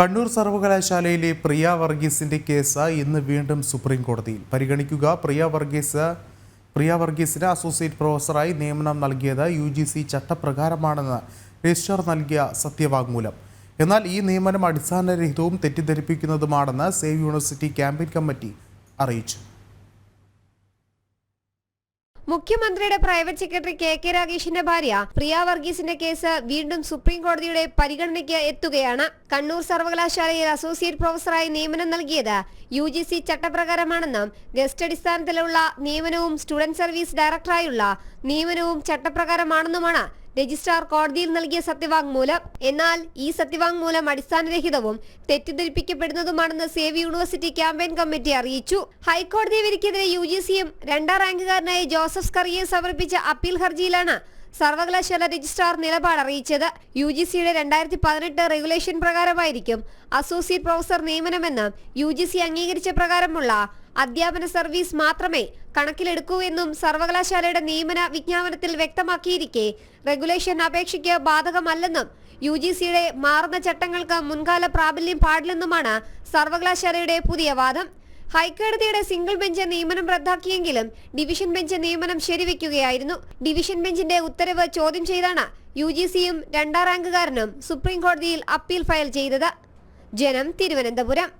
കണ്ണൂർ സർവകലാശാലയിലെ പ്രിയ വർഗീസിന്റെ കേസ് ഇന്ന് വീണ്ടും സുപ്രീം കോടതിയിൽ. പരിഗണിക്കുക പ്രിയ വർഗീസ് പ്രിയ വർഗീസിന് അസോസിയേറ്റ് പ്രൊഫസറായി നിയമനം നൽകിയത് യു ജി സി ചട്ടപ്രകാരമാണെന്ന് രജിസ്റ്റർ നൽകിയ സത്യവാങ്മൂലം. എന്നാൽ ഈ നിയമനം അടിസ്ഥാനരഹിതവും തെറ്റിദ്ധരിപ്പിക്കുന്നതുമാണെന്ന് സേവ് യൂണിവേഴ്സിറ്റി ക്യാമ്പയിൻ കമ്മിറ്റി അറിയിച്ചു. മുഖ്യമന്ത്രിയുടെ പ്രൈവറ്റ് സെക്രട്ടറി കെ കെ രാഗേഷിന്റെ ഭാര്യ പ്രിയ വർഗീസിന്റെ കേസ് വീണ്ടും സുപ്രീം കോടതിയുടെ പരിഗണനയ്ക്ക് എത്തുകയാണ്. കണ്ണൂർ സർവകലാശാലയിൽ അസോസിയേറ്റ് പ്രൊഫസറായി നിയമനം നൽകിയത് യു ജി സി ചട്ടപ്രകാരമാണെന്നും ഗസ്റ്റ് അടിസ്ഥാനത്തിലുള്ള നിയമനവും സ്റ്റുഡന്റ് സർവീസ് ഡയറക്ടറായുള്ള നിയമനവും ചട്ടപ്രകാരമാണെന്നുമാണ് രജിസ്ട്രാർ കോടതിയിൽ നൽകിയ സത്യവാങ്മൂലം. എന്നാൽ ഈ സത്യവാങ്മൂലം അടിസ്ഥാനരഹിതവും തെറ്റിദ്ധരിപ്പിക്കപ്പെടുന്നതുമാണെന്ന് സേവ് യൂണിവേഴ്സിറ്റി ക്യാമ്പയിൻ കമ്മിറ്റി അറിയിച്ചു. ഹൈക്കോടതി വിധിക്കെതിരെ യു ജി സിയും രണ്ടാം റാങ്കുകാരനായ ജോസഫ് സ്കറിയെ സമർപ്പിച്ച അപ്പീൽ ഹർജിയിലാണ് സർവകലാശാല രജിസ്ട്രാർ നിലപാട് അറിയിച്ചത് യു ജി സിയുടെ രണ്ടായിരത്തി പതിനെട്ട് റെഗുലേഷൻ പ്രകാരമായിരിക്കും. അസോസിയേറ്റ് പ്രൊഫസർ നിയമനമെന്ന് യു ജി സി അംഗീകരിച്ച പ്രകാരമുള്ള അധ്യാപന സർവീസ് മാത്രമേ കണക്കിലെടുക്കൂ എന്നും സർവകലാശാലയുടെ നിയമന വിജ്ഞാപനത്തിൽ വ്യക്തമാക്കിയിരിക്കെ റെഗുലേഷൻ അപേക്ഷയ്ക്ക് ബാധകമല്ലെന്നും യു ജി സിയുടെ മാറുന്ന ചട്ടങ്ങൾക്ക് മുൻകാല പ്രാബല്യം പാടില്ലെന്നുമാണ് സർവകലാശാലയുടെ പുതിയ വാദം. ഹൈക്കോടതിയുടെ സിംഗിൾ ബെഞ്ച് നിയമനം റദ്ദാക്കിയെങ്കിലും ഡിവിഷൻ ബെഞ്ച് നിയമനം ശരിവെക്കുകയായിരുന്നു. ഡിവിഷൻ ബെഞ്ചിന്റെ ഉത്തരവ് ചോദ്യം ചെയ്താണ് യു ജി സിയും രണ്ടാം റാങ്കുകാരനും സുപ്രീം കോടതിയിൽ അപ്പീൽ ഫയൽ ചെയ്തത്. ജനം തിരുവനന്തപുരം.